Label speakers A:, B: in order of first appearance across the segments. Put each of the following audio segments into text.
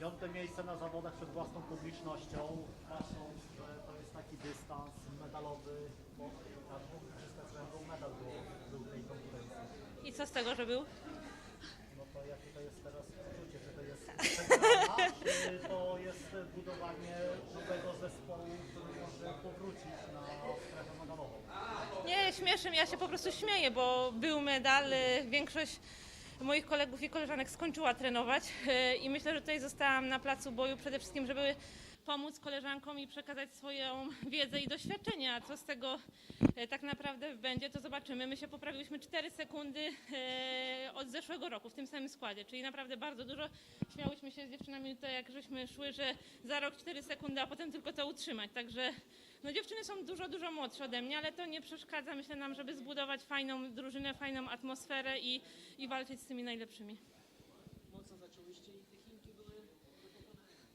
A: Piąte miejsce na zawodach przed własną publicznością, patrząc, że to jest taki dystans medalowy, bo każdy mógł uzyskać srebrną medal był, był w tej konkurencji.
B: I co z tego, że był?
A: No to jakie to jest teraz uczucie, że to jest przegrana, czy to jest budowanie nowego zespołu, który może powrócić na strefę medalową?
B: Nie, śmieszy mnie, ja się po prostu śmieję, bo był medal, y, większość moich kolegów i koleżanek skończyła trenować y, i myślę, że tutaj zostałam na placu boju przede wszystkim, żeby pomóc koleżankom i przekazać swoją wiedzę i doświadczenie, a co z tego y, tak naprawdę będzie, to zobaczymy. My się poprawiłyśmy 4 sekundy y, od zeszłego roku w tym samym składzie, czyli naprawdę bardzo dużo. Śmiałyśmy się z dziewczynami tutaj, jak żeśmy szły, że za rok 4 sekundy, a potem tylko to utrzymać, także no dziewczyny są dużo, dużo młodsze ode mnie, ale to nie przeszkadza, myślę nam, żeby zbudować fajną drużynę, fajną atmosferę i, i walczyć z tymi najlepszymi.
C: mocno zaczęłyście i te Chinki były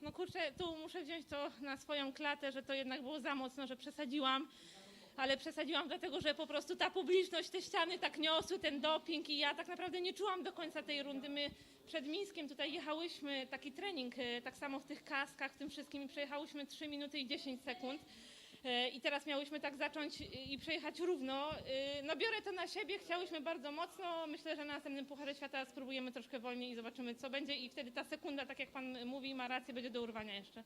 B: No kurczę, tu muszę wziąć to na swoją klatę, że to jednak było za mocno, że przesadziłam. Ale przesadziłam dlatego, że po prostu ta publiczność, te ściany tak niosły, ten doping i ja tak naprawdę nie czułam do końca tej rundy. My przed Mińskiem tutaj jechałyśmy, taki trening, e, tak samo w tych kaskach, w tym wszystkim i przejechałyśmy 3 minuty i 10 sekund. E, I teraz miałyśmy tak zacząć i przejechać równo. E, No biorę to na siebie, chciałyśmy bardzo mocno. Myślę, że na następnym Pucharze Świata spróbujemy troszkę wolniej i zobaczymy co będzie i wtedy ta sekunda, tak jak Pan mówi, ma rację, będzie do urwania jeszcze.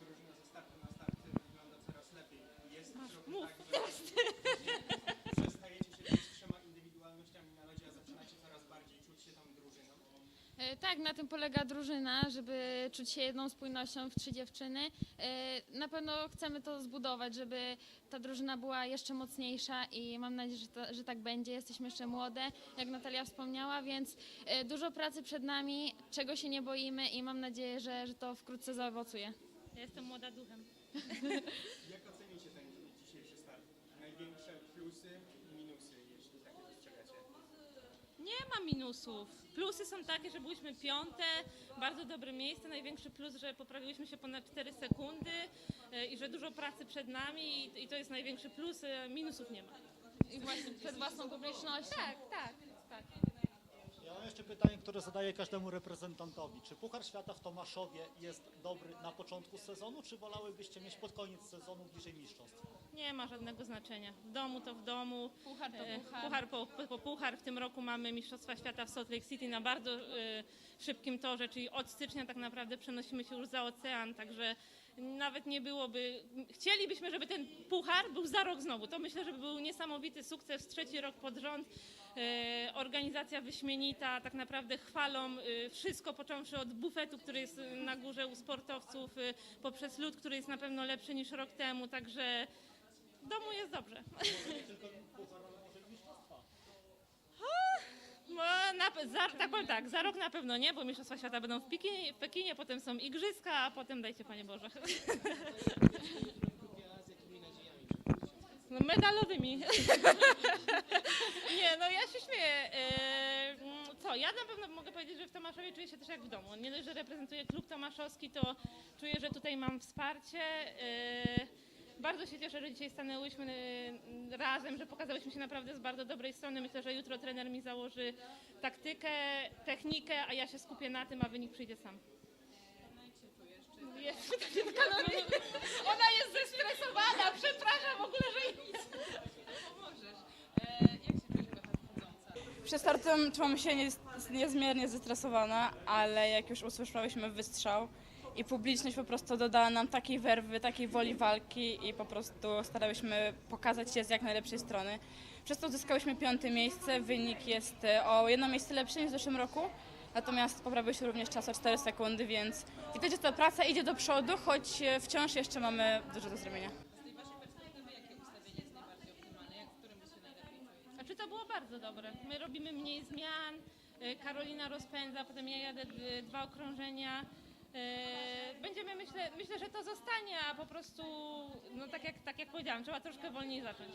D: drużyna ze startu na starty wygląda coraz lepiej. Jest trochę
B: mów,
D: tak, że przestajecie się być trzema indywidualnościami na lodzie, a zaczynacie coraz bardziej czuć się tą drużyną.
E: E, Tak, na tym polega drużyna, żeby czuć się jedną spójnością w trzy dziewczyny. E, Na pewno chcemy to zbudować, żeby ta drużyna była jeszcze mocniejsza i mam nadzieję, że, to, że tak będzie. Jesteśmy jeszcze młode, jak Natalia wspomniała, więc e, dużo pracy przed nami, czego się nie boimy i mam nadzieję, że, że to wkrótce zaowocuje.
B: Ja jestem młoda duchem.
D: Jak ocenicie ten dzisiejszy start? Największe plusy i minusy?
B: Nie ma minusów. Plusy są takie, że byliśmy piąte, bardzo dobre miejsce. Największy plus, że poprawiłyśmy się ponad 4 sekundy e, i że dużo pracy przed nami i, i to jest największy plus. E, Minusów nie ma.
E: I właśnie przed własną publicznością.
B: Tak, tak, tak.
A: Mam jeszcze pytanie, które zadaję każdemu reprezentantowi. Czy Puchar Świata w Tomaszowie jest dobry na początku sezonu, czy wolałybyście mieć pod koniec sezonu bliżej mistrzostw?
B: Nie ma żadnego znaczenia. W domu to w domu.
E: Puchar to
B: E,
E: puchar.
B: Puchar po, po, po puchar. W tym roku mamy Mistrzostwa Świata w Salt Lake City na bardzo e, szybkim torze, czyli od stycznia tak naprawdę przenosimy się już za ocean, także nawet nie byłoby... Chcielibyśmy, żeby ten puchar był za rok znowu. To myślę, że by był niesamowity sukces, trzeci rok pod rząd. E, organizacja wyśmienita, tak naprawdę chwalą e, wszystko, począwszy od bufetu, który jest na górze u sportowców, e, poprzez lód, który jest na pewno lepszy niż rok temu, także w domu jest dobrze.
A: Tylko Puchar, ale może i mistrzostwa.
B: No, na, za, tak powiem tak, za rok na pewno nie, bo Mistrzostwa Świata będą w Pekinie, w Pekinie, potem są Igrzyska, a potem dajcie Panie Boże. No, medalowymi. nie, no ja się śmieję. Mm, co, ja na pewno mogę powiedzieć, że w Tomaszowie czuję się też jak w domu. Nie dość, że reprezentuję klub tomaszowski, to czuję, że tutaj mam wsparcie. E, bardzo się cieszę, że dzisiaj stanęłyśmy e, razem, że pokazałyśmy się naprawdę z bardzo dobrej strony. Myślę, że jutro trener mi założy taktykę, technikę, a ja się skupię na tym, a wynik przyjdzie sam. Jest, ona jest zestresowana, przepraszam w ogóle, że
F: Przed startem czułam się nie, niezmiernie zestresowana, ale jak już usłyszałyśmy wystrzał i publiczność po prostu dodała nam takiej werwy, takiej woli walki i po prostu starałyśmy pokazać się z jak najlepszej strony. Przez to uzyskałyśmy piąte miejsce, wynik jest e, o jedno miejsce lepszy niż w zeszłym roku, natomiast poprawił się również czas o 4 sekundy, więc widać, że ta praca idzie do przodu, choć e, wciąż jeszcze mamy dużo do zrobienia.
B: Znaczy to było bardzo dobre. My robimy mniej zmian, y, Karolina rozpędza, potem ja jadę dwa okrążenia. Y, Będziemy, myślę, myślę, że to zostanie, a po prostu, no tak jak, tak jak powiedziałam, trzeba troszkę wolniej zacząć.